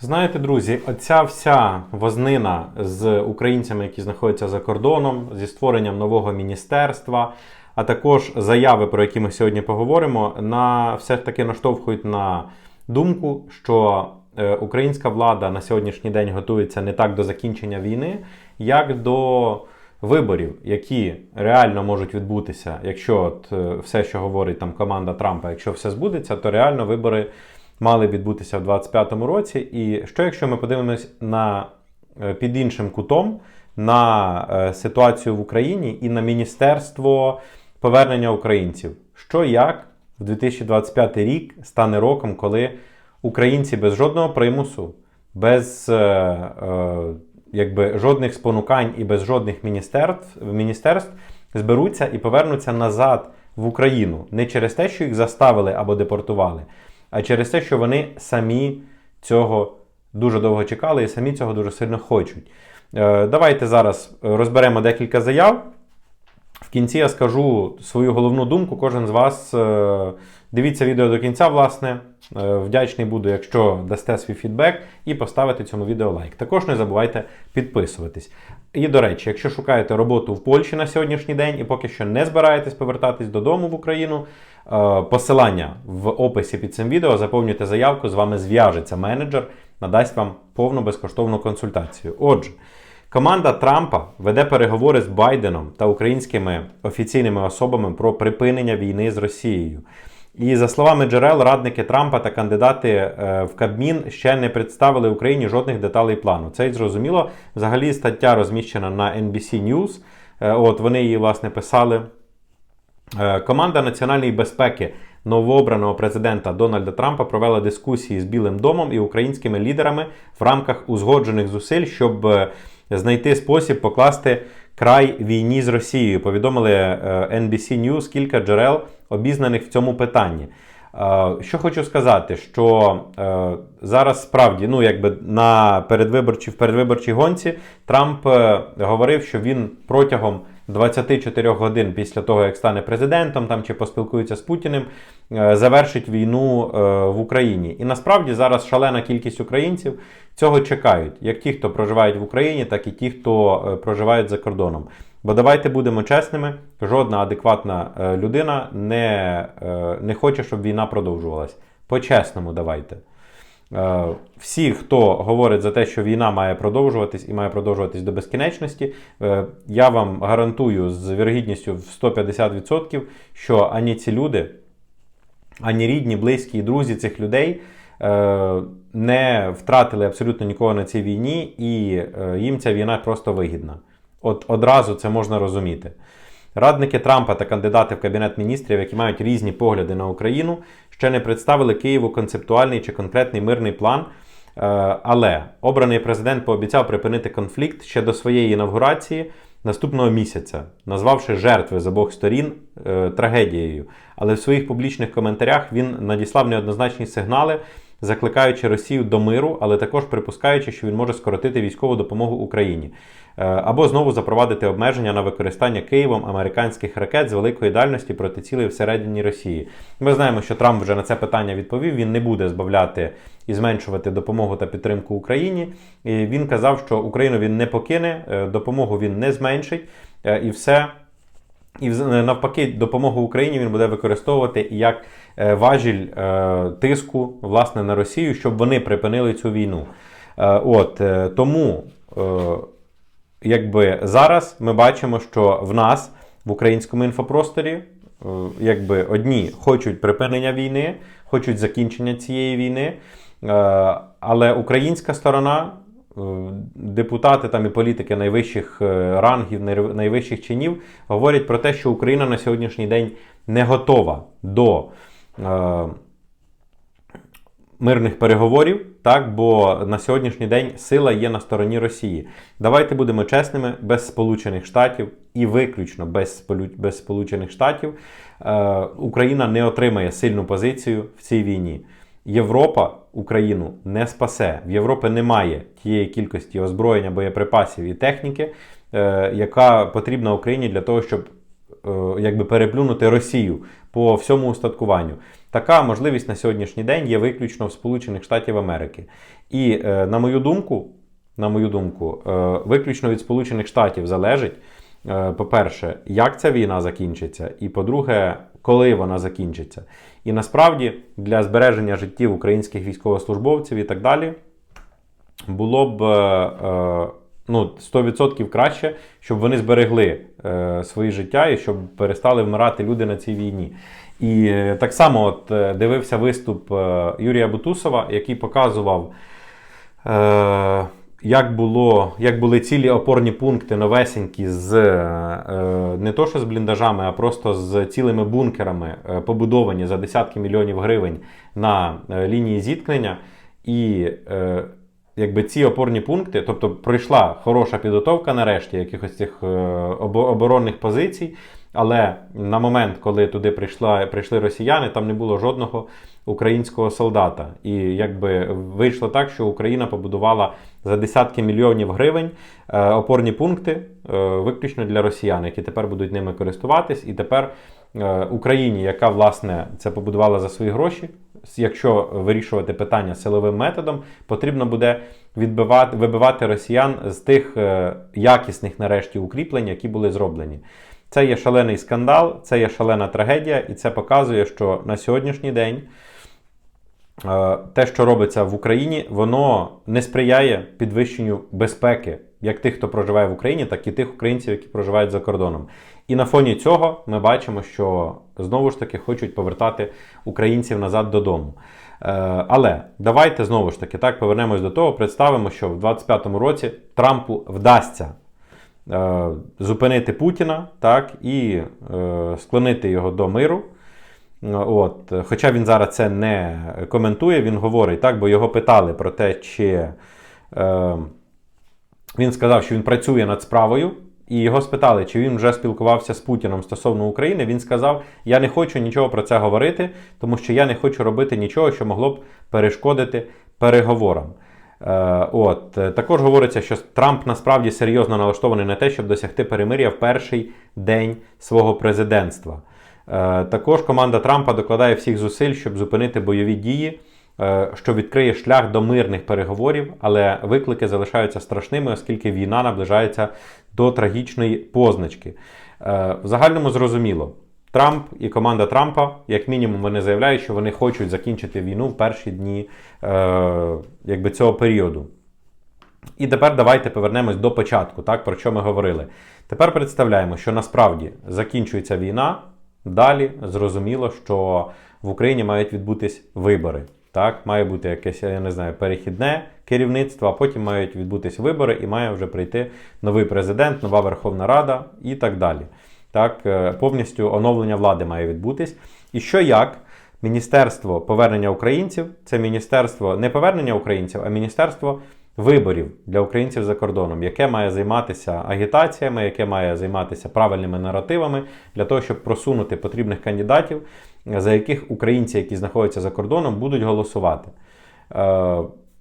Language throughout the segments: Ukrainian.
Знаєте, друзі, оця вся вознина з українцями, які знаходяться за кордоном, зі створенням нового міністерства, а також заяви, про які ми сьогодні поговоримо, на все ж таки наштовхують на думку, що е, українська влада на сьогоднішній день готується не так до закінчення війни, як до виборів, які реально можуть відбутися, якщо от е, все, що говорить там команда Трампа, якщо все збудеться, то реально вибори мали відбутися в 2025 році. І що якщо ми подивимось на е, під іншим кутом на е, ситуацію в Україні і на міністерство повернення українців? Що як в 2025 рік стане роком, коли українці без жодного примусу, без е, якби жодних спонукань і без жодних міністерств, міністерств зберуться і повернуться назад в Україну не через те, що їх заставили або депортували, а через те, що вони самі цього дуже довго чекали і самі цього дуже сильно хочуть. Е, Давайте зараз розберемо декілька заяв. В кінці я скажу свою головну думку. Кожен з вас е, дивіться відео до кінця, власне. Е, Вдячний буду, якщо дасте свій фідбек і поставите цьому відео лайк. Також не забувайте підписуватись. І до речі, якщо шукаєте роботу в Польщі на сьогоднішній день і поки що не збираєтесь повертатись додому в Україну, е, посилання в описі під цим відео, заповнюйте заявку, з вами зв'яжеться менеджер, надасть вам повну безкоштовну консультацію. Отже. Команда Трампа веде переговори з Байденом та українськими офіційними особами про припинення війни з Росією. І за словами джерел, радники Трампа та кандидати е, в Кабмін ще не представили Україні жодних деталей плану. Це й зрозуміло. Взагалі стаття розміщена на NBC News. Е, От вони її власне писали. Е, Команда національної безпеки новообраного президента Дональда Трампа провела дискусії з Білим домом і українськими лідерами в рамках узгоджених зусиль, щоб е, знайти спосіб покласти край війні з Росією. Повідомили е, NBC News кілька джерел, обізнаних в цьому питанні. Е, Що хочу сказати, що е, зараз справді, ну якби на передвиборчій в передвиборчій гонці Трамп е, говорив, що він протягом 24 годин після того, як стане президентом, там чи поспілкується з Путіним, е, завершить війну е, в Україні. І насправді зараз шалена кількість українців цього чекають, як ті, хто проживають в Україні, так і ті, хто е, проживають за кордоном. Бо давайте будемо чесними, жодна адекватна людина не, не хоче, щоб війна продовжувалась. По-чесному, давайте. Е, Всі, хто говорить за те, що війна має продовжуватись і має продовжуватись до безкінечності, е, я вам гарантую з вірогідністю в 150%, що ані ці люди, ані рідні, близькі і друзі цих людей е, не втратили абсолютно нікого на цій війні, і їм ця війна просто вигідна. От одразу це можна розуміти. Радники Трампа та кандидати в Кабінет міністрів, які мають різні погляди на Україну, ще не представили Києву концептуальний чи конкретний мирний план. Е, Але обраний президент пообіцяв припинити конфлікт ще до своєї інавгурації наступного місяця, назвавши жертви з обох сторін е, трагедією. Але в своїх публічних коментарях він надіслав неоднозначні сигнали, закликаючи Росію до миру, але також припускаючи, що він може скоротити військову допомогу Україні. Е, Або знову запровадити обмеження на використання Києвом американських ракет з великої дальності проти цілей всередині Росії. Ми знаємо, що Трамп вже на це питання відповів. Він не буде збавляти і зменшувати допомогу та підтримку Україні. І він казав, що Україну він не покине, е, допомогу він не зменшить, е, і все. І навпаки, допомогу Україні він буде використовувати як е, важіль е, тиску власне на Росію, щоб вони припинили цю війну. Е, От е, тому, е, якби зараз ми бачимо, що в нас в українському інфопросторі, е, якби одні хочуть припинення війни, хочуть закінчення цієї війни, е, але українська сторона. Е, Депутати там і політики найвищих е, рангів, найвищих чинів говорять про те, що Україна на сьогоднішній день не готова до е, мирних переговорів, так, бо на сьогоднішній день сила є на стороні Росії. Давайте будемо чесними, без Сполучених Штатів і виключно без, без Сполучених Штатів е, Україна не отримає сильну позицію в цій війні. Європа Україну не спасе. В Європі немає тієї кількості озброєння, боєприпасів і техніки, е, яка потрібна Україні для того, щоб е, якби переплюнути Росію по всьому устаткуванню. така можливість на сьогоднішній день є виключно в Сполучених Штатів Америки. І е, на мою думку, на мою думку, е, виключно від Сполучених Штатів залежить. Е, По-перше, як ця війна закінчиться, і по-друге, коли вона закінчиться. І насправді для збереження життів українських військовослужбовців і так далі було б е, е, ну, 100% краще, щоб вони зберегли е, свої життя і щоб перестали вмирати люди на цій війні. І так само от, дивився виступ Юрія Бутусова, який показував. Е, як, було, як були цілі опорні пункти новесенькі з е, не то що з бліндажами, а просто з цілими бункерами, е, побудовані за десятки мільйонів гривень на е, лінії зіткнення. І е, якби ці опорні пункти, тобто пройшла хороша підготовка нарешті якихось цих е, оборонних позицій. Але на момент, коли туди прийшла, прийшли росіяни, там не було жодного українського солдата. І якби вийшло так, що Україна побудувала за десятки мільйонів гривень е, опорні пункти е, виключно для росіян, які тепер будуть ними користуватись. І тепер е, Україні, яка власне це побудувала за свої гроші, якщо вирішувати питання силовим методом, потрібно буде відбивати, вибивати росіян з тих е, якісних нарешті укріплень, які були зроблені. Це є шалений скандал, це є шалена трагедія, і це показує, що на сьогоднішній день те, що робиться в Україні, воно не сприяє підвищенню безпеки як тих, хто проживає в Україні, так і тих українців, які проживають за кордоном. І на фоні цього ми бачимо, що знову ж таки хочуть повертати українців назад додому. Е, Але давайте знову ж таки так повернемось до того, представимо, що в 2025 році Трампу вдасться е, зупинити Путіна так, і е, склонити його до миру. От, хоча він зараз це не коментує, він говорить так, бо його питали про те, чи е, він сказав, що він працює над справою, і його спитали, чи він вже спілкувався з Путіном стосовно України. Він сказав: Я не хочу нічого про це говорити, тому що я не хочу робити нічого, що могло б перешкодити переговорам. Е, От також говориться, що Трамп насправді серйозно налаштований на те, щоб досягти перемир'я в перший день свого президентства. Е, Також команда Трампа докладає всіх зусиль, щоб зупинити бойові дії, е, що відкриє шлях до мирних переговорів, але виклики залишаються страшними, оскільки війна наближається до трагічної позначки. Е, В загальному зрозуміло. Трамп і команда Трампа, як мінімум, вони заявляють, що вони хочуть закінчити війну в перші дні якби цього періоду. І тепер давайте повернемось до початку, так, про що ми говорили. Тепер представляємо, що насправді закінчується війна. Далі зрозуміло, що в Україні мають відбутись вибори. Так, має бути якесь, я не знаю, перехідне керівництво, а потім мають відбутись вибори, і має вже прийти новий президент, нова Верховна Рада і так далі. Так, е, повністю оновлення влади має відбутись. І що як? Міністерство повернення українців це міністерство не повернення українців, а міністерство виборів для українців за кордоном, яке має займатися агітаціями, яке має займатися правильними наративами для того, щоб просунути потрібних кандидатів, за яких українці, які знаходяться за кордоном, будуть голосувати. Е,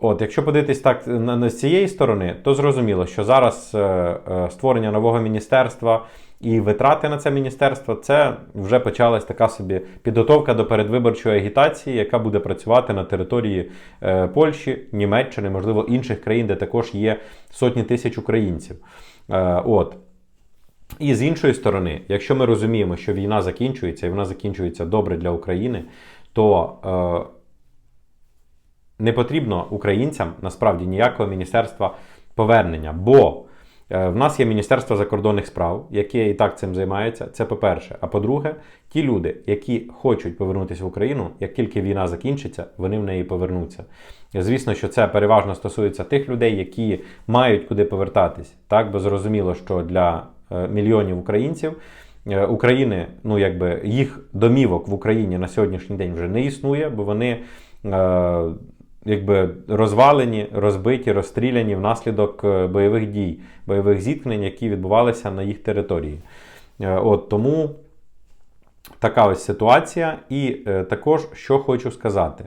От, якщо подивитись так з цієї сторони, то зрозуміло, що зараз е, е, створення нового міністерства і витрати на це міністерство це вже почалась така собі підготовка до передвиборчої агітації, яка буде працювати на території е, Польщі, Німеччини, можливо, інших країн, де також є сотні тисяч українців. Е, от. І з іншої сторони, якщо ми розуміємо, що війна закінчується, і вона закінчується добре для України, то е, не потрібно українцям насправді ніякого міністерства повернення. Бо в нас є Міністерство закордонних справ, яке і так цим займається. Це по-перше. А по-друге, ті люди, які хочуть повернутися в Україну, як тільки війна закінчиться, вони в неї повернуться. Звісно, що це переважно стосується тих людей, які мають куди повертатись. Так, бо зрозуміло, що для е, мільйонів українців. е, України, ну якби їх домівок в Україні на сьогоднішній день вже не існує, бо вони е, якби розвалені, розбиті, розстріляні внаслідок е, бойових дій, бойових зіткнень, які відбувалися на їх території. Е, От тому така ось ситуація. І е, також що хочу сказати.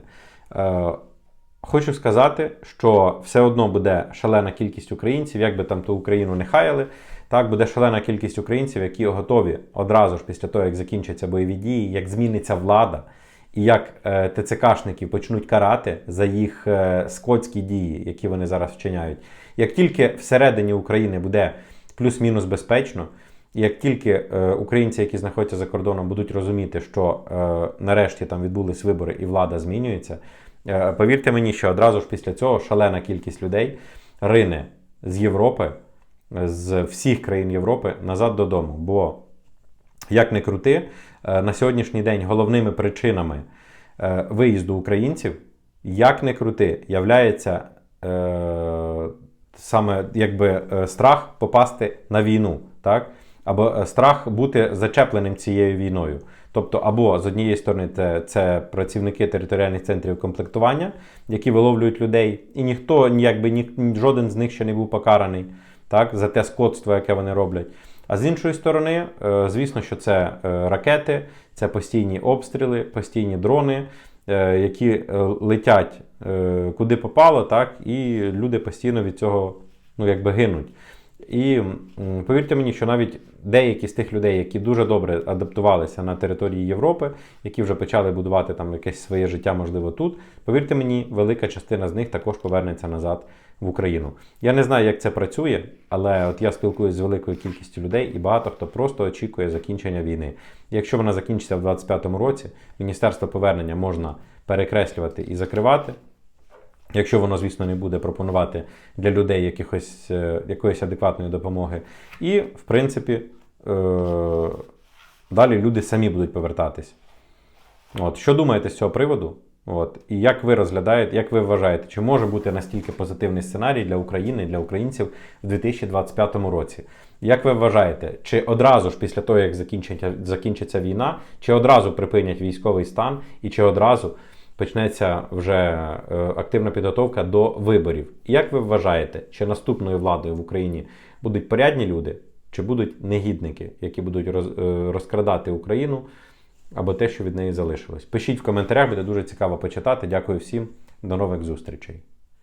Хочу сказати, що все одно буде шалена кількість українців, як би там ту Україну не хаяли. Так, буде шалена кількість українців, які готові одразу ж після того, як закінчаться бойові дії, як зміниться влада, і як е, ТЦКшників почнуть карати за їх е, скотські дії, які вони зараз вчиняють. Як тільки всередині України буде плюс-мінус безпечно, як тільки е, українці, які знаходяться за кордоном, будуть розуміти, що нарешті там відбулись вибори і влада змінюється, повірте мені, що одразу ж після цього шалена кількість людей рине з Європи, з всіх країн Європи назад додому. Бо як не крути, е, на сьогоднішній день головними причинами е, виїзду українців, як не крути, являється е, саме якби страх попасти на війну, так? або страх бути зачепленим цією війною. Тобто, або з однієї сторони, це, це працівники територіальних центрів комплектування, які виловлюють людей, і ніхто якби ні, жоден з них ще не був покараний так, за те скотство, яке вони роблять. А з іншої сторони, е, звісно, що це е, ракети, це постійні обстріли, постійні дрони, е, які летять куди попало, так, і люди постійно від цього ну, якби гинуть. І повірте мені, що навіть деякі з тих людей, які дуже добре адаптувалися на території Європи, які вже почали будувати там якесь своє життя, можливо, тут, повірте мені, велика частина з них також повернеться назад в Україну. Я не знаю, як це працює, але от я спілкуюся з великою кількістю людей, і багато хто просто очікує закінчення війни. Якщо вона закінчиться в 2025 році, міністерство повернення можна перекреслювати і закривати. Якщо воно, звісно, не буде пропонувати для людей якихось, е, якоїсь адекватної допомоги. І, в принципі, е, далі люди самі будуть повертатись. От. Що думаєте з цього приводу? От. І як ви розглядаєте, як ви вважаєте, чи може бути настільки позитивний сценарій для України, для українців в 2025 році? Як ви вважаєте, чи одразу ж після того, як закінчиться, війна, чи одразу припинять військовий стан, і чи одразу почнеться вже е, активна підготовка до виборів? І як ви вважаєте, чи наступною владою в Україні будуть порядні люди, чи будуть негідники, які будуть роз- е, розкрадати Україну? Або те, що від неї залишилось. Пишіть в коментарях, буде дуже цікаво почитати. Дякую всім, до нових зустрічей.